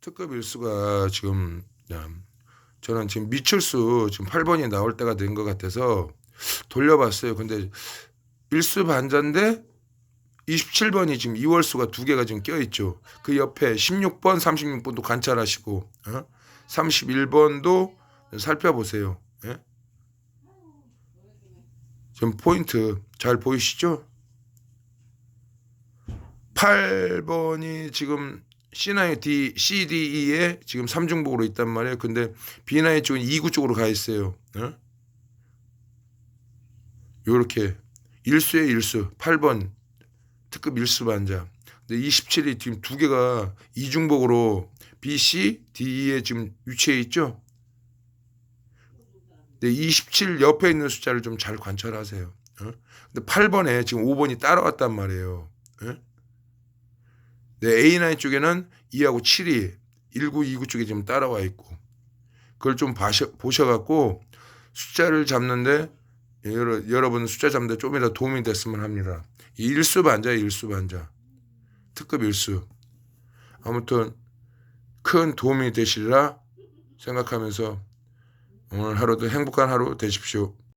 특급 일수가 지금 저는 지금 미출수 지금 8번이 나올 때가 된 것 같아서 돌려봤어요. 근데 일수 반자인데 27번이 지금 2월 수가 두 개가 지금 껴있죠. 그 옆에 16번, 36번도 관찰하시고 어? 31번도 살펴보세요. 예? 지금 포인트 잘 보이시죠? 8번이 지금 C9, D, C, D, E에 지금 3중복으로 있단 말이에요. 근데 B9 쪽은 2구 쪽으로 가 있어요. 어? 요렇게 일수의 일수 8번 특급 일수 반자. 근데 27이 지금 두 개가 이중복으로 B, C, D, E에 지금 위치해 있죠. 근데 27 옆에 있는 숫자를 좀 잘 관찰하세요. 어? 근데 8번에 지금 5번이 따라왔단 말이에요. 예? 네, A9 쪽에는 2하고 7이 19, 29 쪽에 지금 따라와 있고 그걸 좀 봐셔, 보셔갖고 숫자를 잡는데 여러, 여러분 숫자 잡는데 좀이라도 도움이 됐으면 합니다. 이 일수 반자, 일수 반자. 특급 일수. 아무튼 큰 도움이 되시리라 생각하면서 오늘 하루도 행복한 하루 되십시오.